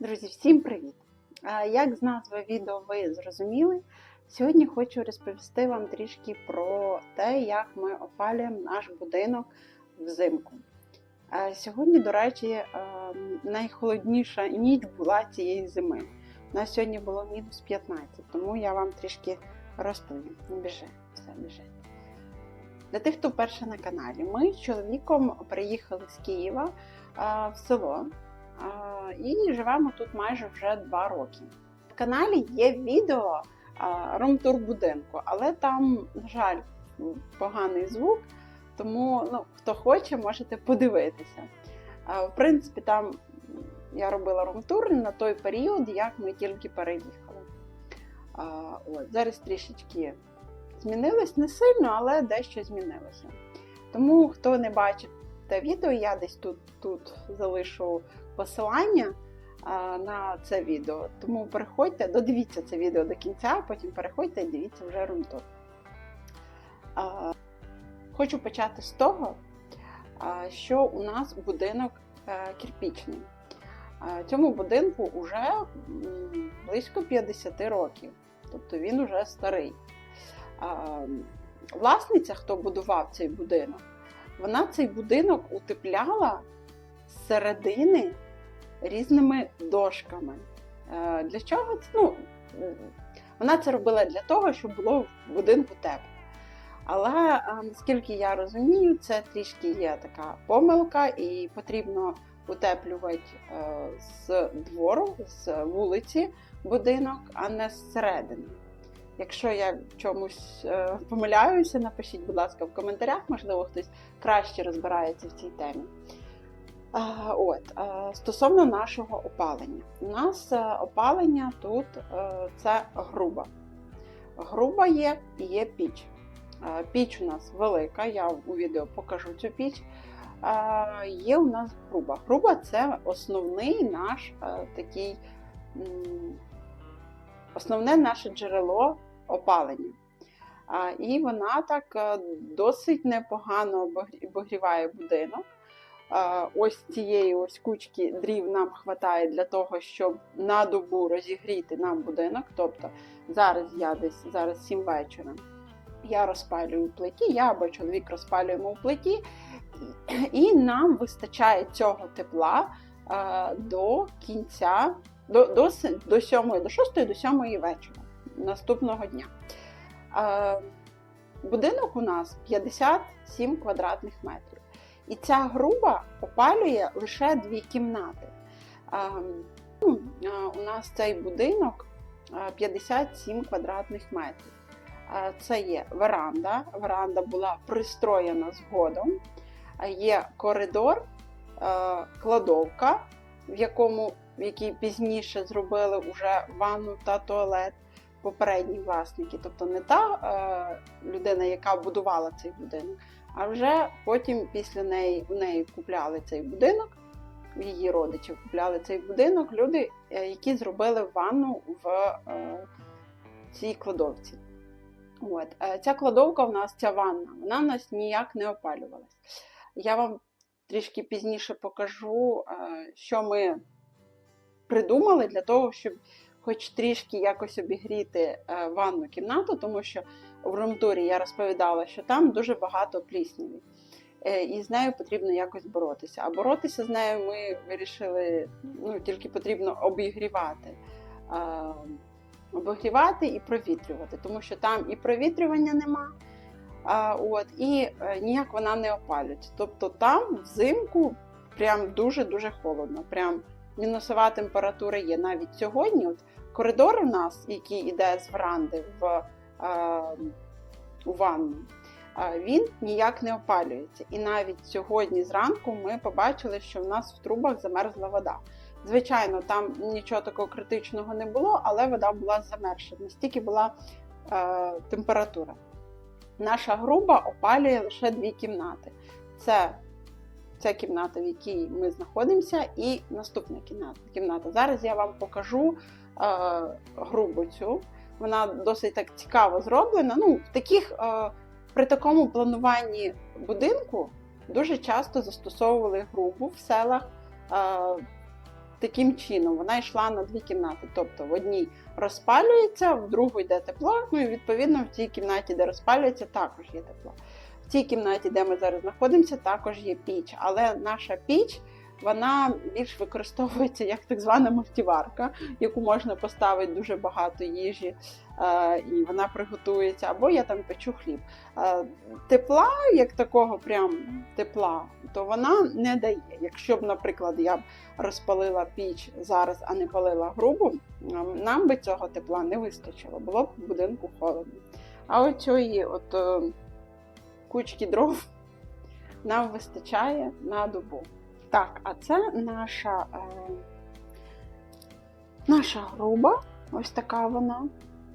Друзі, всім привіт! Як з назви відео ви зрозуміли, сьогодні хочу розповісти вам трішки про те, як ми опалюємо наш будинок взимку. Сьогодні, до речі, найхолодніша ніч була цієї зими. У нас сьогодні було мінус 15, тому я вам трішки розповім. Біжи, все біжи. Для тих, хто вперше на каналі, ми з чоловіком приїхали з Києва в село. І живемо тут майже вже два роки. В каналі є відео а, румтур будинку, але там, на жаль, поганий звук, тому ну, хто хоче, можете подивитися. В принципі, там я робила румтур на той період, як ми тільки переїхали. От, Зараз трішечки змінилось не сильно, але дещо змінилося. Тому хто не бачив те відео, я десь тут, тут залишу посилання на це відео. Тому переходьте, додивіться це відео до кінця, а потім переходьте і дивіться вже румтур. А, Хочу почати з того, що у нас будинок е, кирпічний. Цьому будинку вже близько 50 років, тобто він вже старий. Власниця, хто будував цей будинок, вона цей будинок утепляла з середини різними дошками. Е, Для чого? Ну, вона це робила для того, щоб було в будинку тепло. Але е, наскільки я розумію, це трішки є така помилка, і потрібно утеплювати е, з двору, з вулиці будинок, а не зсередини. Якщо я в чомусь е, помиляюся, напишіть, будь ласка, в коментарях, можливо, хтось краще розбирається в цій темі. От, стосовно нашого опалення. У нас е, опалення тут е, це груба. Груба є і є піч. Піч у нас велика, я у відео покажу цю піч. Є у нас груба. Груба це основний наш такий, основне наше джерело опалення. І вона так е, досить непогано обогріває будинок. Ось цієї ось кучки дрів нам вистачає для того, щоб на добу розігріти нам будинок. Тобто зараз я десь зараз 7 вечора. Я розпалюю у плиті, я або чоловік розпалюємо у плиті, і- нам вистачає цього тепла е, до кінця, до, до, до 7, до 6, до 7 вечора наступного дня. Будинок у нас 57 квадратних метрів. І ця груба опалює лише дві кімнати. Ну, У нас цей будинок е, 57 квадратних метрів. Це є веранда. Веранда була пристроєна згодом. Є коридор, кладовка, в якому в якій пізніше зробили вже ванну та туалет попередні власники. Тобто не та е, людина, яка будувала цей будинок, а вже потім після неї у неї купляли цей будинок, її родичів купляли цей будинок люди, е, які зробили ванну в е, цій кладовці. От. е, Ця кладовка в нас, ця ванна, вона в нас ніяк не опалювалась. Я вам трішки пізніше покажу, е, що ми придумали для того, щоб хоч трішки якось обігріти е, ванну кімнату, тому що в румтурі я розповідала, що там дуже багато плісняві. Е, І з нею потрібно якось боротися. А боротися з нею ми вирішили, ну, тільки потрібно обігрівати. Е, Обігрівати і провітрювати, тому що там і провітрювання нема, а, от, і ніяк вона не опалюється. Тобто там взимку прям дуже-дуже холодно. Прям мінусова температура є. Навіть сьогодні от, коридор у нас, який йде з веранди в, е, у ванну, е, він ніяк не опалюється. І навіть сьогодні зранку ми побачили, що в нас в трубах замерзла вода. Звичайно, там нічого такого критичного не було, але вода була замерзша. Настільки була е, температура. Наша груба опалює лише дві кімнати. Це ця кімната, в якій ми знаходимося, і наступна кімната. Зараз я вам покажу грубу цю. Вона досить так цікаво зроблена. Ну, в таких, е, при такому плануванні будинку дуже часто застосовували грубу в селах. Е, таким чином. Вона йшла на дві кімнати. Тобто в одній розпалюється, в другу йде тепло. Ну і відповідно в тій кімнаті, де розпалюється, також є тепло. В цій кімнаті, де ми зараз знаходимося, також є піч. Але наша піч вона більш використовується як так звана мультиварка, яку можна поставити дуже багато їжі, е, і вона приготується. Або я там печу хліб. Е, Тепла, як такого прям тепла, то вона не дає. Якщо б, наприклад, я б розпалила піч зараз, а не палила грубу, нам би цього тепла не вистачило, було б в будинку холодно. А от е, кучки дров нам вистачає на добу. Так, а це наша, е, наша груба, ось така вона.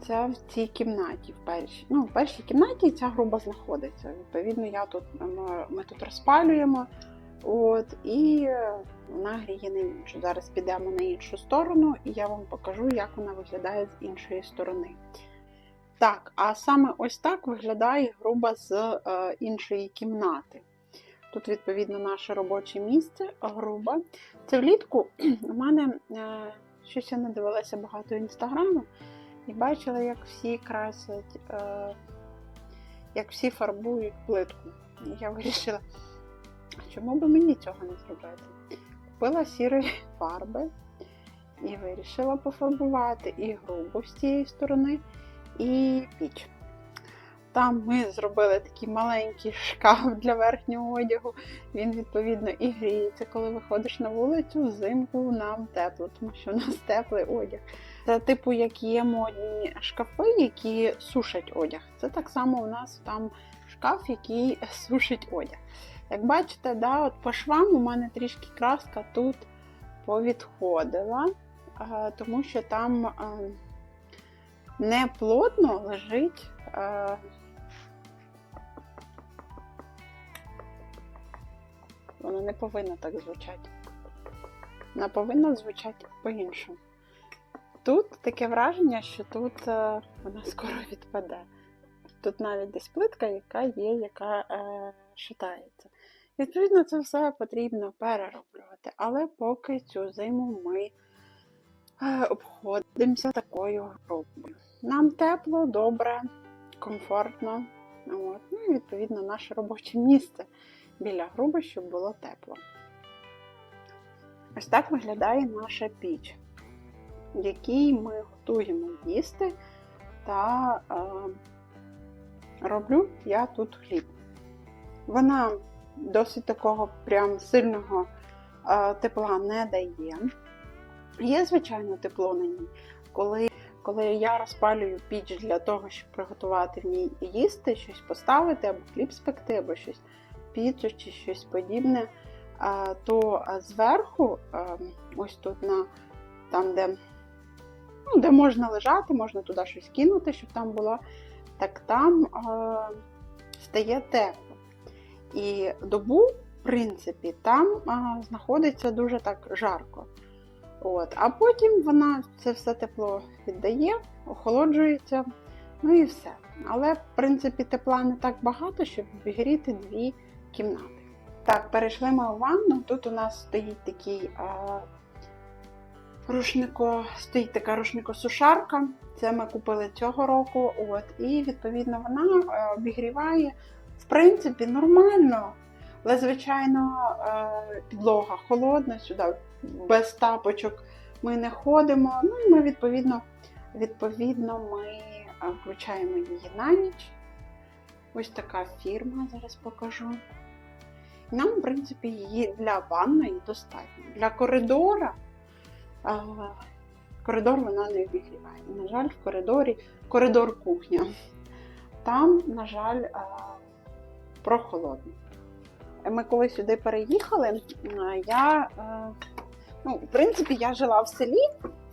Це в цій кімнаті, в першій. Ну, в першій кімнаті ця груба знаходиться. Відповідно, я тут, ми, ми тут розпалюємо. От, і вона гріє на іншу. Зараз підемо на іншу сторону, і я вам покажу, як вона виглядає з іншої сторони. Так, а саме ось так виглядає груба з е, іншої кімнати. Тут, відповідно, наше робоче місце, груба. Це влітку у мене е, щось я не дивилася багато інстаграму і бачила, як всі красять, е, як всі фарбують плитку. Я вирішила, чому би мені цього не зробити? Купила сірої фарби і вирішила пофарбувати і грубу з цієї сторони, і піч. Там ми зробили такий маленький шкаф для верхнього одягу. Він, відповідно, і гріється, коли виходиш на вулицю, взимку нам тепло, тому що у нас теплий одяг. Це, типу, як є модні шкафи, які сушать одяг. Це так само у нас там шкаф, який сушить одяг. Як бачите, да, от по швам у мене трішки краска тут повідходила, е, тому що там е, не плотно лежить. Вона не повинна так звучати. Вона повинна звучати по-іншому. Тут таке враження, що тут е, вона скоро відпаде. Тут навіть десь плитка, яка є, яка е, шатається. Відповідно, це все потрібно перероблювати. Але поки цю зиму ми е, обходимося такою грубою. Нам тепло, добре, комфортно. От. Ну і відповідно наше робоче місце біля груби, щоб було тепло. Ось так виглядає наша піч, в якій ми готуємо їсти та е, роблю я тут хліб. Вона досить такого прям сильного е, тепла не дає. Є, звичайно, тепло на ній. Коли, коли я розпалюю піч для того, щоб приготувати в ній їсти, щось поставити, або хліб спекти, або щось піцу чи щось подібне, то зверху, ось тут на там, де, ну, де можна лежати, можна туди щось кинути, щоб там було, так там стає тепло. І добу, в принципі, там знаходиться дуже так жарко. От. А потім вона це все тепло віддає, охолоджується, ну і все. Але, в принципі, тепла не так багато, щоб обігріти дві кімнати. Так, перейшли ми у ванну. Тут у нас стоїть такий а, рушнико, стоїть така рушникосушарка. Це ми купили цього року. От, І відповідно вона обігріває, в принципі, нормально. Але, звичайно, підлога холодна, сюди без тапочок ми не ходимо. Ну і ми, відповідно, відповідно, ми включаємо її на ніч. Ось така фірма, зараз покажу. Нам, в принципі, її для ванної достатньо. Для коридора коридор вона не обігріває. На жаль, в коридорі коридор кухня. Там, на жаль, прохолодно. Ми коли сюди переїхали, я, а, ну, в принципі, я жила в селі,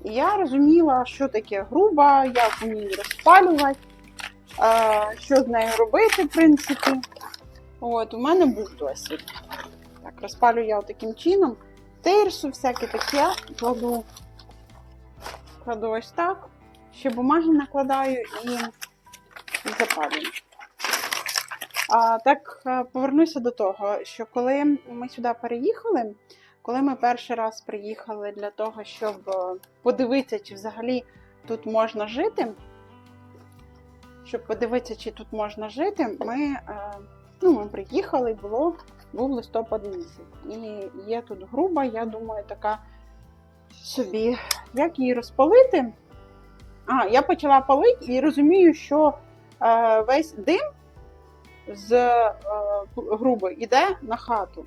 і я розуміла, що таке груба, як у ній розпалювати, що з нею робити, в принципі. От, у мене був досвід. Так, розпалю я таким чином. Тирсу, всяке таке, кладу, кладу ось так. Ще бумаги накладаю і запалюю. А, так, е, повернуся до того, що коли ми сюди переїхали, Коли ми перший раз приїхали для того, щоб е, подивитися, чи взагалі тут можна жити, щоб подивитися, чи тут можна жити, ми, е, ну, ми приїхали, було, був листопад місяць. І є тут груба, я думаю, така собі, як її розпалити. А, я почала палити і розумію, що е, весь дим з е, груби йде на хату.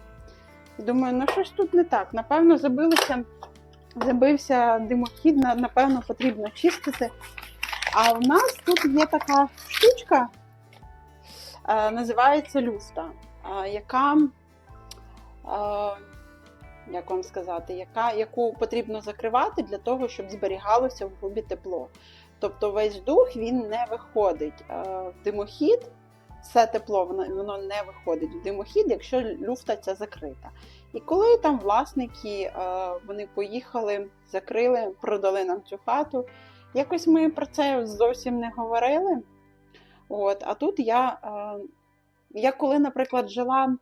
І думаю, ну що ж тут не так? Напевно, забилося, забився димохід, напевно, потрібно чистити. А в нас тут є така штучка, називається люфта, е, яка, е, як вам сказати, яка, яку потрібно закривати для того, щоб зберігалося в грубі тепло. Тобто весь дух він не виходить е, в димохід, все тепло воно, не виходить в димохід, якщо люфта ця закрита. І коли там власники е, вони поїхали, закрили, продали нам цю хату, якось ми про це зовсім не говорили. От, а тут я, е, я коли, наприклад, жила,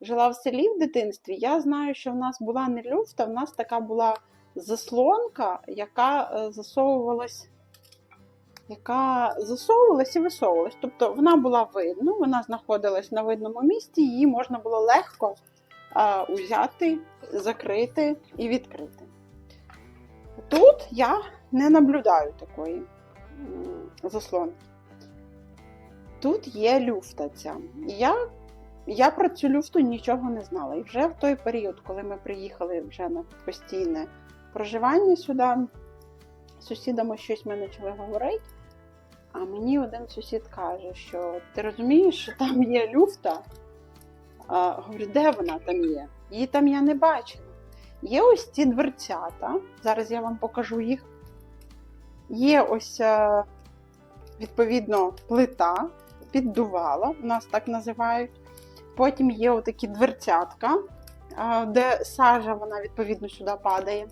жила в селі в дитинстві, я знаю, що в нас була не люфта, в нас така була заслонка, яка е, засовувалась яка засовувалась і висовувалась. Тобто вона була видно, вона знаходилась на видному місці, її можна було легко а, узяти, закрити і відкрити. Тут я не наблюдаю такої заслонки. Тут є люфта ця. Я, я про цю люфту нічого не знала. І вже в той період, коли ми приїхали вже на постійне проживання сюди, з сусідами щось ми почали говорити. А мені один сусід каже, що ти розумієш, що там є люфта? А, говорю, де вона там є? Її там я не бачила. Є ось ці дверцята. Зараз я вам покажу їх. Є ось, е, відповідно, плита, піддувала, у нас так називають. Потім є отакі дверцятка, де сажа, вона відповідно сюди падає.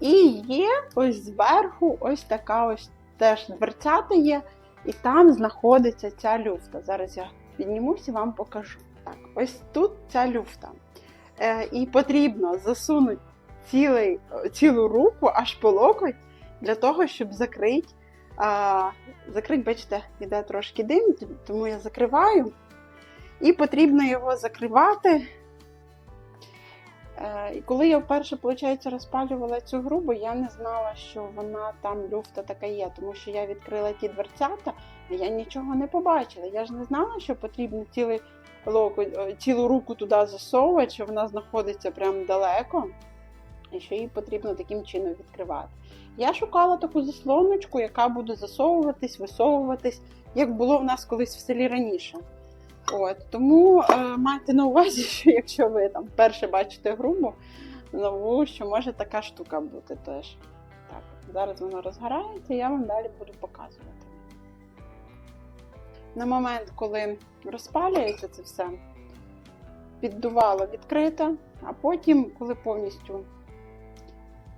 І є ось зверху ось така ось теж дверцята є, і там знаходиться ця люфта. Зараз я піднімусь і вам покажу. Так, ось тут ця люфта. Е, і потрібно засунути цілий, цілу руку аж по локоть для того, щоб закрити. А, закрити, бачите, йде трошки дим, тому я закриваю. І потрібно його закривати. Е, І коли я вперше, виходить, розпалювала цю грубу, я не знала, що вона там люфта така є, тому що я відкрила ті дверцята, а я нічого не побачила. Я ж не знала, що потрібно цілий локоть, е, цілу руку туди засовувати, що вона знаходиться прямо далеко, що її потрібно таким чином відкривати. Я шукала таку заслоночку, яка буде засовуватись, висовуватись, як було в нас колись в селі раніше. От, тому е, майте на увазі, що якщо ви там вперше бачите грубу нову, що може така штука бути теж. Так, зараз воно розгорається, я вам далі буду показувати. На момент, коли розпалюється це все, піддувало відкрито, а потім, коли повністю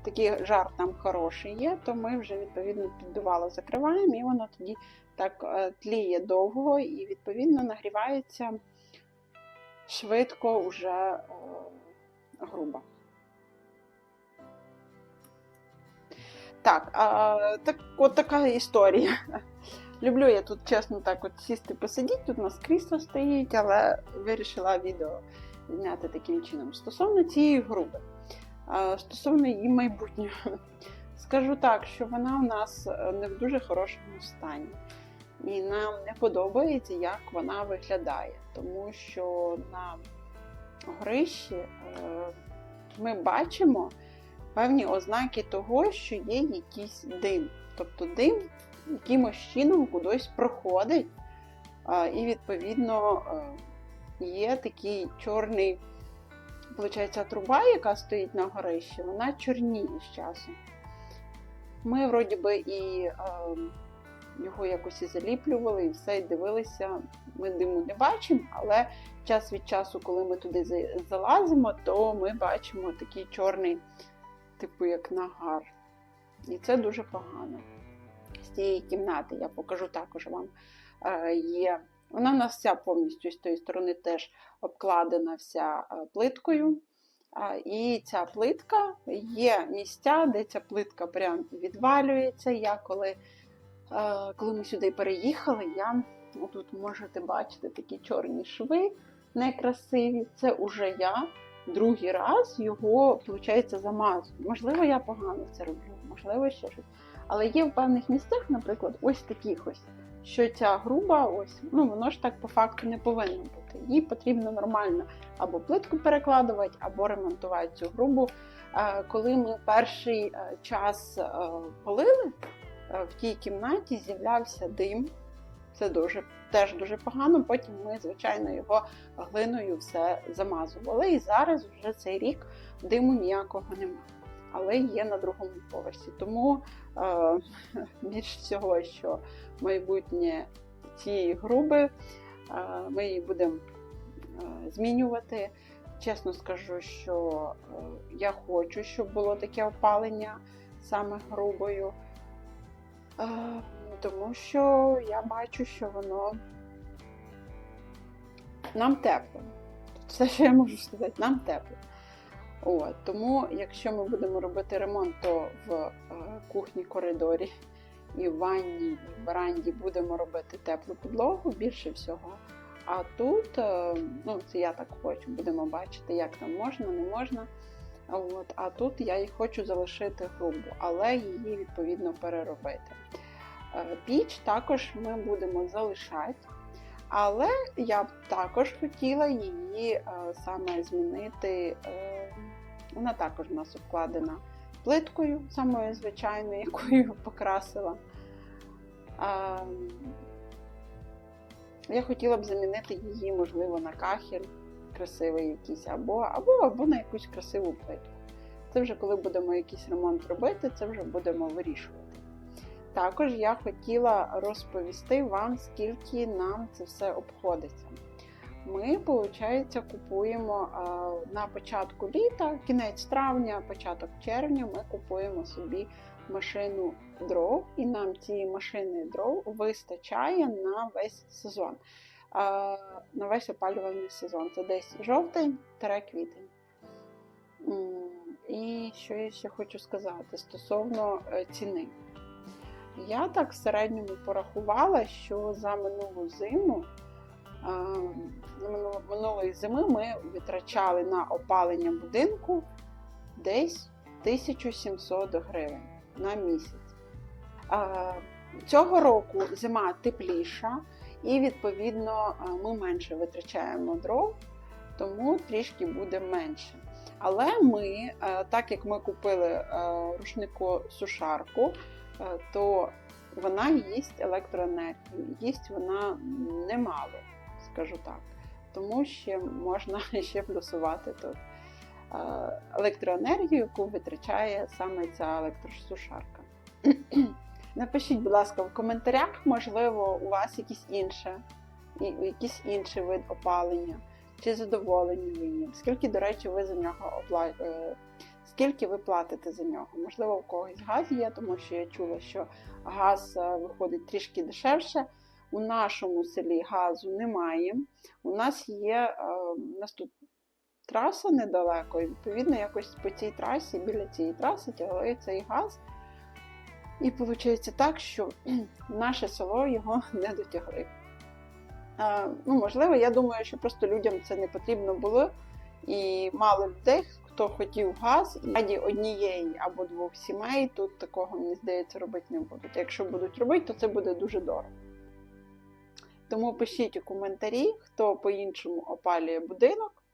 такий жар там хороший є, то ми вже відповідно піддувало закриваємо і воно тоді так е, тліє довго і, відповідно, нагрівається швидко вже е, грубо. Так, а, так, от така історія. Люблю я тут, чесно, так от сісти посидіти, тут у нас крісло стоїть, але вирішила відео зняти таким чином. Стосовно цієї груби, стосовно її майбутнього, скажу так, що вона у нас е, не в дуже хорошому стані. І нам не подобається, як вона виглядає, тому що на горищі е, ми бачимо певні ознаки того, що є якийсь дим. Тобто дим якимось чином кудись проходить, і, відповідно, е, є такий чорний, виходить, труба, яка стоїть на горищі, вона чорніє з часом. Ми, вроді би, і е, його якось і заліплювали, і все, і дивилися. Ми диму не бачимо, але час від часу, коли ми туди залазимо, то ми бачимо такий чорний, типу як нагар. І це дуже погано. З цієї кімнати я покажу також вам. е, Є. Вона в нас вся повністю з тої сторони теж обкладена вся е, плиткою. І ця плитка є місця, де ця плитка прям відвалюється. Я коли, е, коли ми сюди переїхали, я тут можете бачити такі чорні шви некрасиві. Це уже я другий раз його, виходить, замазую. Можливо, я погано це роблю, можливо, ще щось. Але є в певних місцях, наприклад, ось таких ось, що ця груба, ось, ну воно ж так по факту не повинно бути. Їй потрібно нормально або плитку перекладувати, або ремонтувати цю грубу. Е, Коли ми перший е, час е, палили, в тій кімнаті з'являвся дим. Це дуже теж дуже погано. Потім ми, звичайно, його глиною все замазували. І зараз вже цей рік диму ніякого немає. Але є на другому поверсі. Тому е, більш всього, що майбутнє цієї груби, е, ми її будемо е, змінювати. Чесно скажу, що е, я хочу, щоб було таке опалення саме грубою. Е, тому що я бачу, що воно нам тепло. Все, що я можу сказати, нам тепло. От, тому, якщо ми будемо робити ремонт, то в е, кухні коридорі і в ванні, і в веранді будемо робити теплу підлогу більше всього. А тут, е, ну це я так хочу, будемо бачити, як там можна, не можна. От, а тут я її хочу залишити грубу, але її відповідно переробити. Е, Піч також ми будемо залишати, але я б також хотіла її саме змінити. Вона також у нас обкладена плиткою, самою звичайною, якою покрасила. Я хотіла б замінити її, можливо, на кахель красивий якийсь, або, або, або на якусь красиву плитку. Це вже коли будемо якийсь ремонт робити, це вже будемо вирішувати. Також я хотіла розповісти вам, скільки нам це все обходиться. Ми, виходить, купуємо на початку літа, кінець травня, початок червня, ми купуємо собі машину дров, і нам цієї машини дров вистачає на весь сезон, на весь опалювальний сезон. Це десь жовтень-квітень. І що я ще хочу сказати стосовно е, ціни. Я так в середньому порахувала, що за минулу зиму, минулої зими ми витрачали на опалення будинку десь 1700 гривень на місяць. Цього року зима тепліша, і, відповідно, ми менше витрачаємо дров, тому трішки буде менше. Але ми, так як ми купили рушнику сушарку, то вона їсть електроенергію. Їсть вона немало, скажу так. Тому ще можна ще плюсувати тут електроенергію, яку витрачає саме ця електросушарка. Напишіть, будь ласка, в коментарях, можливо, у вас якісь інше, якийсь інший вид опалення, чи задоволені ви їм. Скільки, до речі, ви за нього оплачуєте скільки ви платите за нього. Можливо, у когось газ є, тому що я чула, що газ е, виходить трішки дешевше. У нашому селі газу немає. У нас є е, у нас тут траса недалеко, і відповідно, якось по цій трасі, біля цієї траси тягли цей газ. І виходить так, що наше село його не дотягли. Е, ну, Можливо, я думаю, що просто людям це не потрібно було. І мало людей, хто хотів газ, і раді однієї або двох сімей тут такого, мені здається, робити не будуть. Якщо будуть робити, то це буде дуже дорого. Тому пишіть у коментарі, хто по-іншому опалює будинок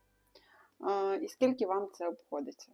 і скільки вам це обходиться.